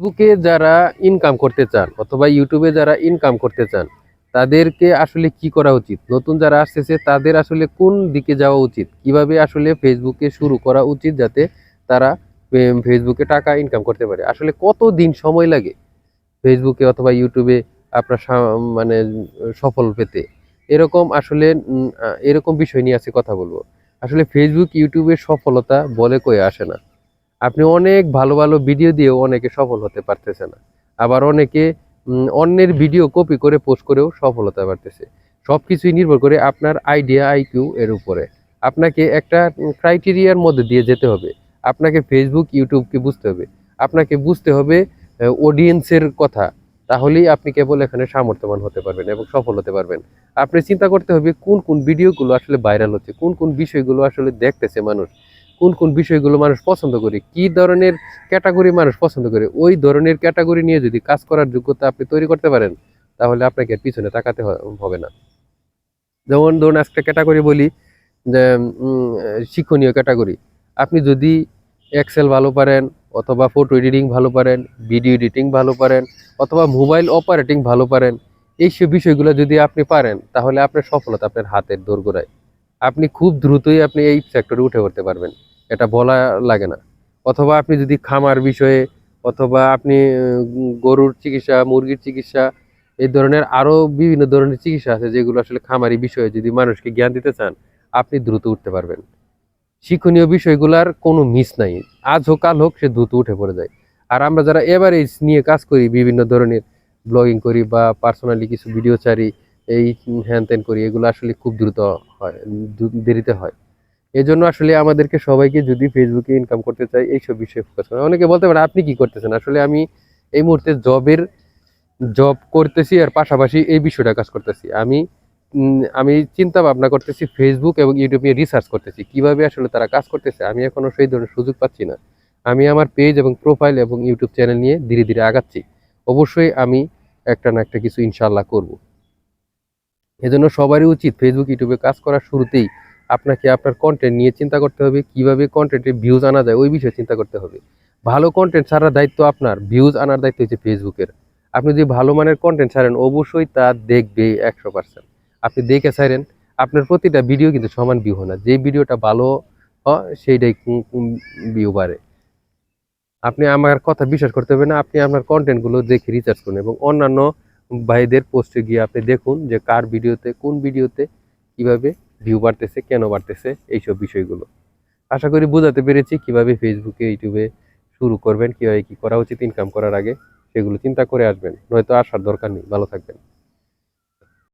ফেসবুকে যারা ইনকাম করতে চান অথবা ইউটিউবে যারা ইনকাম করতে চান, তাদেরকে আসলে কি করা উচিত? নতুন যারা আসতেছে, তাদের আসলে কোন দিকে যাওয়া উচিত? কীভাবে আসলে ফেসবুকে শুরু করা উচিত যাতে তারা ফেসবুকে টাকা ইনকাম করতে পারে? আসলে কত দিন সময় লাগে ফেসবুকে অথবা ইউটিউবে আপনার মানে সফল পেতে? এরকম আসলে এরকম বিষয় নিয়ে আছে কথা বলব। আসলে ফেসবুক ইউটিউবের সফলতা বলে কয়ে আসে না। আপনি অনেক ভালো ভালো ভিডিও দিয়েও অনেকে সফল হতে পারতেছে না। আবার অনেকে অন্যের ভিডিও কপি করে পোস্ট করেও সফল হতে পারতেছে। সব কিছুই নির্ভর করে আপনার আইডিয়া আইকিউ এর উপরে। আপনাকে একটা ক্রাইটেরিয়ার মধ্যে দিয়ে যেতে হবে। আপনাকে ফেসবুক ইউটিউবকে বুঝতে হবে। আপনাকে বুঝতে হবে অডিয়েন্সের কথা। তাহলেই আপনি কেবল এখানে সামর্থ্যবান হতে পারবেন এবং সফল হতে পারবেন। আপনি চিন্তা করতে হবে কোন কোন ভিডিওগুলো আসলে ভাইরাল হচ্ছে, কোন কোন বিষয়গুলো আসলে দেখতেছে মানুষ। কোন কোন বিষয়গুলো মানুষ পছন্দ করে, কি ধরনের ক্যাটাগরি মানুষ পছন্দ করে, ওই ধরনের ক্যাটাগরি নিয়ে যদি কাজ করার যোগ্যতা আপনি তৈরি করতে পারেন, তাহলে আপনাকে আর পিছনে তাকাতে হবে না। যেমন ধরুন একটা ক্যাটাগরি বলি, যে শিক্ষণীয় ক্যাটাগরি আপনি যদি এক্সেল ভালো পারেন, অথবা ফটো এডিটিং ভালো পারেন ভিডিও এডিটিং ভালো পারেন, অথবা মোবাইল অপারেটিং ভালো পারেন, এইসব বিষয়গুলো যদি আপনি পারেন, তাহলে আপনার সফলতা আপনার হাতের দোরগোড়ায়। আপনি খুব দ্রুতই আপনি এই সেক্টরে উঠে পড়তে পারবেন। এটা বলা লাগে না। অথবা আপনি যদি খামার বিষয়ে, অথবা আপনি গরুর চিকিৎসা, মুরগির চিকিৎসা, এই ধরনের আরও বিভিন্ন ধরনের চিকিৎসা আছে যেগুলো আসলে খামারি বিষয়ে যদি মানুষকে জ্ঞান দিতে চান, আপনি দ্রুত উঠতে পারবেন। শিক্ষণীয় বিষয়গুলার কোনো মিস নাই। আজ হোক, কাল হোক, সে দ্রুত উঠে পড়ে যায়। আর আমরা যারা এভারেজ নিয়ে কাজ করি, বিভিন্ন ধরনের ব্লগিং করি বা পার্সোনালি কিছু ভিডিও ছাড়ি, এই হ্যান ত্যান করি, এগুলো আসলে খুব দ্রুত হয় দেরিতে হয়। এই জন্য আসলে আমাদেরকে সবাইকে যদি ফেসবুকে ইনকাম করতে চাই এইসব বিষয়ে ফোকাস করে। অনেকে বলতে পারে, আপনি কি করতেছেন? আসলে আমি এই মুহূর্তে জবের জব করতেছি আর পাশাপাশি এই বিষয়টা কাজ করতেছি। আমি আমি চিন্তা ভাবনা করতেছি ফেসবুক এবং ইউটিউব নিয়ে রিসার্চ করতেছি। কীভাবে আসলে তারা কাজ করতেছে? আমি এখনও সেই ধরনের সুযোগ পাচ্ছি না। আমি আমার পেজ এবং প্রোফাইল এবং ইউটিউব চ্যানেল নিয়ে ধীরে ধীরে আগাচ্ছি। অবশ্যই আমি একটা না একটা কিছু ইনশাল্লাহ করব। এজন্য সবারই উচিত ফেসবুক ইউটিউবে কাজ করার শুরুতেই আপনাকে আপনার কন্টেন্ট নিয়ে চিন্তা করতে হবে, কীভাবে কন্টেন্টে ভিউজ আনা যায়, ওই বিষয়ে চিন্তা করতে হবে। ভালো কন্টেন্ট ছাড়ার দায়িত্ব আপনার ভিউজ আনার দায়িত্ব হচ্ছে ফেসবুকের। আপনি যদি ভালো মানের কন্টেন্ট ছাড়েন, অবশ্যই তা দেখবে একশো পার্সেন্ট আপনি দেখে ছাড়েন, আপনার প্রতিটা ভিডিও কিন্তু সমান ভিউ না। যে ভিডিওটা ভালো সেইটাই ভিউ বাড়ে। আপনি আমার কথা বিশ্বাস করতে হবে না, আপনি আপনার কন্টেন্টগুলো দেখে রিচার্জ করুন এবং অন্যান্য ভাইদের পোস্টে গিয়ে আপনি দেখুন যে কার ভিডিওতে কোন ভিডিওতে কীভাবে ভিউ বাড়তেছে, কেন বাড়তেছে, এইসব বিষয়গুলো। আশা করি বোঝাতে পেরেছি কীভাবে ফেসবুকে ইউটিউবে শুরু করবেন, কীভাবে কি করা উচিত ইনকাম করার আগে, সেগুলো চিন্তা করে আসবেন। নয়তো আসার দরকার নেই। ভালো থাকবেন।